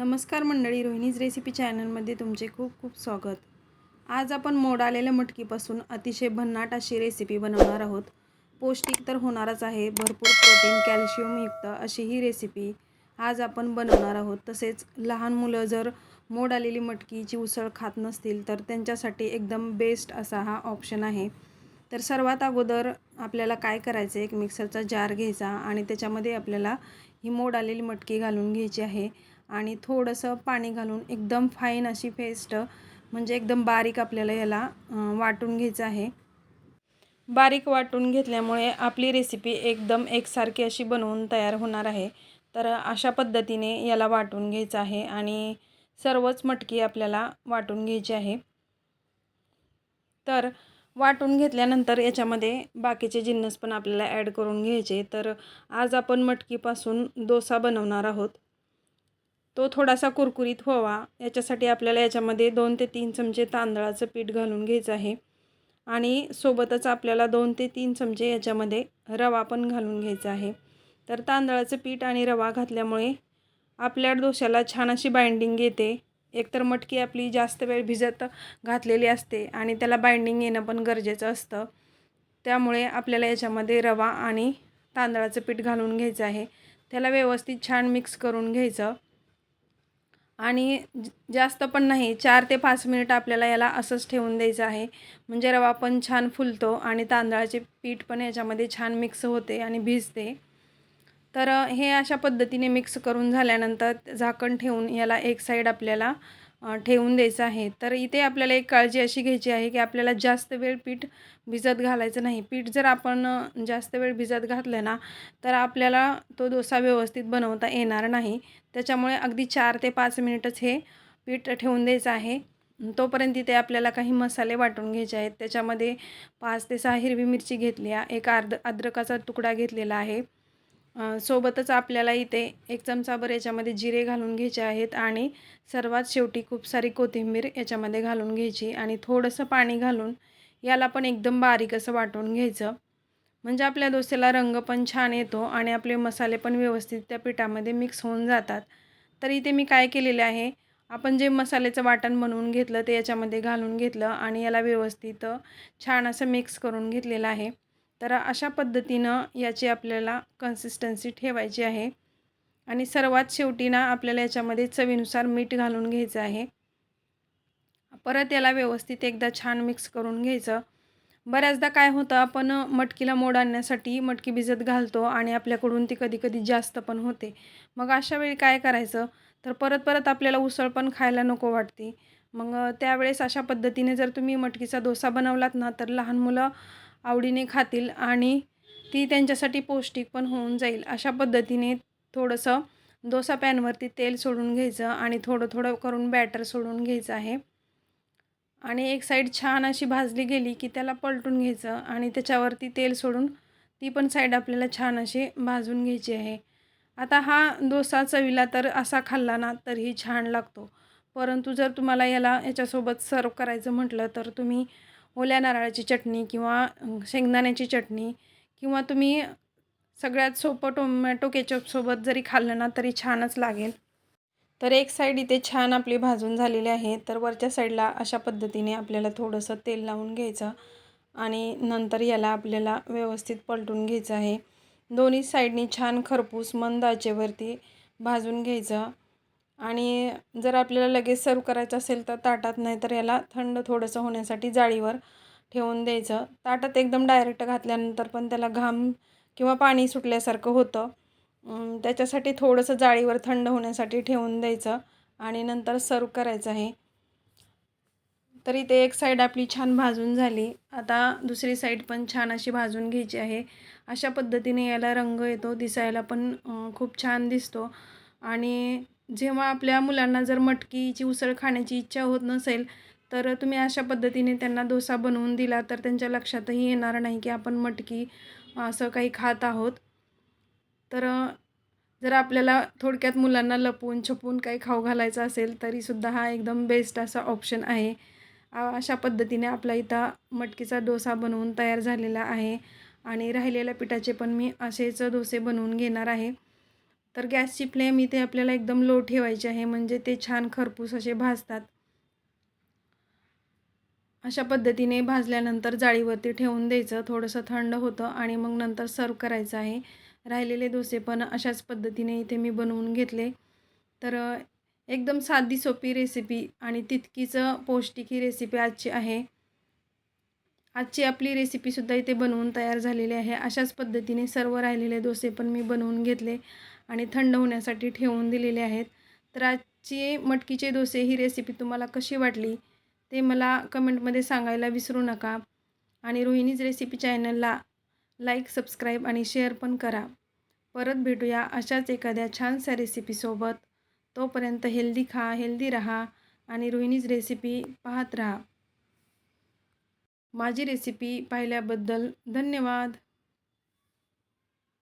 नमस्कार मंडळी रोहिणीज रेसिपी चॅनलमध्ये तुमचे खूप खूप स्वागत. आज आपण मोड आलेल्या मटकीपासून अतिशय भन्नाट अशी रेसिपी बनवणार आहोत. पौष्टिक तर होणारच आहे भरपूर प्रोटीन कॅल्शियमयुक्त अशी ही रेसिपी आज आपण बनवणार आहोत. तसेच लहान मुलं जर मोड आलेली मटकीची उसळ खात नसतील तर त्यांच्यासाठी एकदम बेस्ट असा हा ऑप्शन आहे. तर सर्वात अगोदर आपल्याला काय करायचं आहे? एक मिक्सरचा जार घ्यायचा आणि त्याच्यामध्ये आपल्याला ही मोड आलेली मटकी घालून घ्यायची आहे. आणि थोडंसं पाणी घालून एकदम फाईन अशी पेस्ट म्हणजे एकदम बारीक आपल्याला याला वाटून घ्यायचं आहे. बारीक वाटून घेतल्यामुळे आपली रेसिपी एकदम एकसारखी अशी बनवून तयार होणार आहे. तर अशा पद्धतीने याला वाटून घ्यायचं आहे आणि सर्वच मटकी आपल्याला वाटून घ्यायची आहे. तर वाटून घेतल्यानंतर याच्यामध्ये बाकीचे जिन्नस पण आपल्याला ॲड करून घ्यायचे. तर आज आपण मटकीपासून डोसा बनवणार आहोत. तो थोडासा कुरकुरीत व्हावा. याच्यासाठी आपल्याला याच्यामध्ये दोन ते तीन चमचे तांदळाचं पीठ घालून घ्यायचं आहे. आणि सोबतच आपल्याला दोन ते तीन चमचे याच्यामध्ये रवा पण घालून घ्यायचा आहे. तर तांदळाचं पीठ आणि रवा घातल्यामुळे आपल्या डोश्याला छान अशी बाइंडिंग येते. एकतर मटकी आपली जास्त वेळ भिजत घातलेली असते आणि त्याला बाइंडिंग येणं पण गरजेचं असतं. त्यामुळे आपल्याला याच्यामध्ये रवा आणि तांदळाचं पीठ घालून घ्यायचं आहे. त्याला व्यवस्थित छान मिक्स करून घ्यायचं. आणि जास्त पण नाही चार ते पाच मिनिट आपल्याला याला असंच ठेवून द्यायचं आहे. म्हणजे रवा पण छान फुलतो आणि तांदळाचे पीठ पण याच्यामध्ये छान मिक्स होते आणि भिजते. तर हे अशा पद्धतीने मिक्स करून झाल्यानंतर झाकण ठेवून याला एक साईड आपल्याला ठेवून द्यायचं आहे. तर इथे आपल्याला एक काळजी अशी घ्यायची आहे की आपल्याला जास्त वेळ पीठ भिजत घालायचं नाही. पीठ जर आपण जास्त वेळ भिजत घातलं ना तर आपल्याला तो डोसा व्यवस्थित बनवता येणार नाही. त्याच्यामुळे अगदी चार ते पाच मिनिटच हे पीठ ठेवून द्यायचं आहे. तोपर्यंत इथे आपल्याला काही मसाले वाटून घ्यायचे आहेत. त्याच्यामध्ये पाच ते सहा हिरवी मिरची घेतली एक अर्ध अद्रकाचा तुकडा घेतलेला आहे. सोबतच आपल्याला इथे एक चमचाभर याच्यामध्ये जिरे घालून घ्यायचे आहेत आणि सर्वात शेवटी खूप सारी कोथिंबीर याच्यामध्ये घालून घ्यायची आणि थोडंसं पाणी घालून याला पण एकदम बारीक असं वाटून घ्यायचं. म्हणजे आपल्या डोस्याला रंग पण छान येतो आणि आपले मसाले पण व्यवस्थित त्या पिठामध्ये मिक्स होऊन जातात. तर इथे मी काय केलेले आहे आपण जे मसाल्याचं वाटण बनवून घेतलं ते याच्यामध्ये घालून घेतलं आणि याला व्यवस्थित छान असं मिक्स करून घेतलेलं आहे. तर अशा पद्धतीनं याची आपल्याला कन्सिस्टन्सी ठेवायची आहे. आणि सर्वात शेवटी ना आपल्याला याच्यामध्ये चवीनुसार मीठ घालून घ्यायचं आहे. परत याला व्यवस्थित एकदा छान मिक्स करून घ्यायचं. बऱ्याचदा काय होतं आपण मटकीला मोड आणण्यासाठी मटकी भिजत घालतो आणि आपल्याकडून ती कधी कधी जास्त पण होते. मग अशा वेळी काय करायचं तर परत परत आपल्याला उसळ पण खायला नको वाटते. मग त्यावेळेस अशा पद्धतीने जर तुम्ही मटकीचा डोसा बनवलात ना तर लहान मुलं आवडीने खातील आणि ती त्यांच्यासाठी पौष्टिक पण होऊन जाईल. अशा पद्धतीने थोडंसं डोसा पॅनवरती तेल सोडून घ्यायचं आणि थोडं थोडं करून बॅटर सोडून घ्यायचं आहे. आणि एक साईड छान अशी भाजली गेली की त्याला पलटून घ्यायचं आणि त्याच्यावरती तेल सोडून ती पण साईड आपल्याला छान अशी भाजून घ्यायची आहे. आता हा डोसा चवीला तर असा खाल्ला ना तरीही छान लागतो. परंतु जर तुम्हाला याला याच्यासोबत सर्व करायचं म्हटलं तर तुम्ही ओल्या नारळाची चटणी किंवा शेंगदाण्याची चटणी किंवा तुम्ही सगळ्यात सोपं टोमॅटो केचपसोबत जरी खाल्लं ना तरी छानच लागेल. तर एक साईड इथे छान आपली भाजून झालेली आहे. तर वरच्या साईडला अशा पद्धतीने आपल्याला थोडंसं तेल लावून घ्यायचं आणि नंतर याला आपल्याला व्यवस्थित पलटून घ्यायचं आहे. दोन्ही साईडनी छान खरपूस मंद आचेवरती भाजून घ्यायचं. आणि जर आपल्याला लगेच सर्व करायचं असेल तर ताटात नाही तर याला थंड थोडंसं होण्यासाठी जाळीवर ठेवून द्यायचं. ताटात एकदम डायरेक्ट घातल्यानंतर पण त्याला घाम किंवा पाणी सुटल्यासारखं होतं. त्याच्यासाठी थोडंसं जाळीवर थंड होण्यासाठी ठेवून द्यायचं आणि नंतर सर्व करायचं आहे. तर इथे एक साईड आपली छान भाजून झाली. आता दुसरी साईड पण छान अशी भाजून घ्यायची आहे. अशा पद्धतीने याला रंग येतो दिसायला पण खूप छान दिसतो. आणि जेव्हा आपल्या मुलांना जर मटकीची उसळ खाण्याची इच्छा होत नसेल तर तुम्ही अशा पद्धतीने त्यांना डोसा बनवून दिला तर त्यांच्या लक्षातही येणार नाही की आपण मटकी असं काही खात आहोत. तर जर आपल्याला थोडक्यात मुलांना लपवून छपून काही खाऊ घालायचं असेल तरीसुद्धा हा एकदम बेस्ट असा ऑप्शन आहे. अशा पद्धतीने आपला इथं मटकीचा डोसा बनवून तयार झालेला आहे. आणि राहिलेल्या पिठाचे पण मी असेच डोसे बनवून घेणार आहे. तर गॅसची फ्लेम इथे आपल्याला एकदम लो ठेवायची आहे म्हणजे ते छान खरपूस असे भाजतात. अशा पद्धतीने भाजल्यानंतर जाळीवरती ठेवून द्यायचं थोडंसं थंड होतं आणि मग नंतर सर्व करायचं आहे. राहिलेले डोसे पण अशाच पद्धतीने इथे मी बनवून घेतले. तर एकदम साधी सोपी रेसिपी आणि तितकीच पौष्टिक ही रेसिपी आजची आहे. आजची आपली रेसिपीसुद्धा इथे बनवून तयार झालेली आहे. अशाच पद्धतीने सर्व राहिलेले डोसे पण मी बनवून घेतले. आणि थंड होण्यासाठी ठेवून दिलेले आहेत. तर आजची मटकीचे डोसे ही रेसिपी तुम्हाला कशी वाटली ते मला कमेंटमध्ये सांगायला विसरू नका. आणि रोहिणीज रेसिपी चॅनलला लाईक सबस्क्राईब आणि शेअर पण करा. परत भेटूया अशाच एखाद्या छानशा रेसिपीसोबत तोपर्यंत हेल्दी खा हेल्दी राहा आणि रोहिणीज रेसिपी पाहत राहा. माझी रेसिपी पाहिल्याबद्दल धन्यवाद.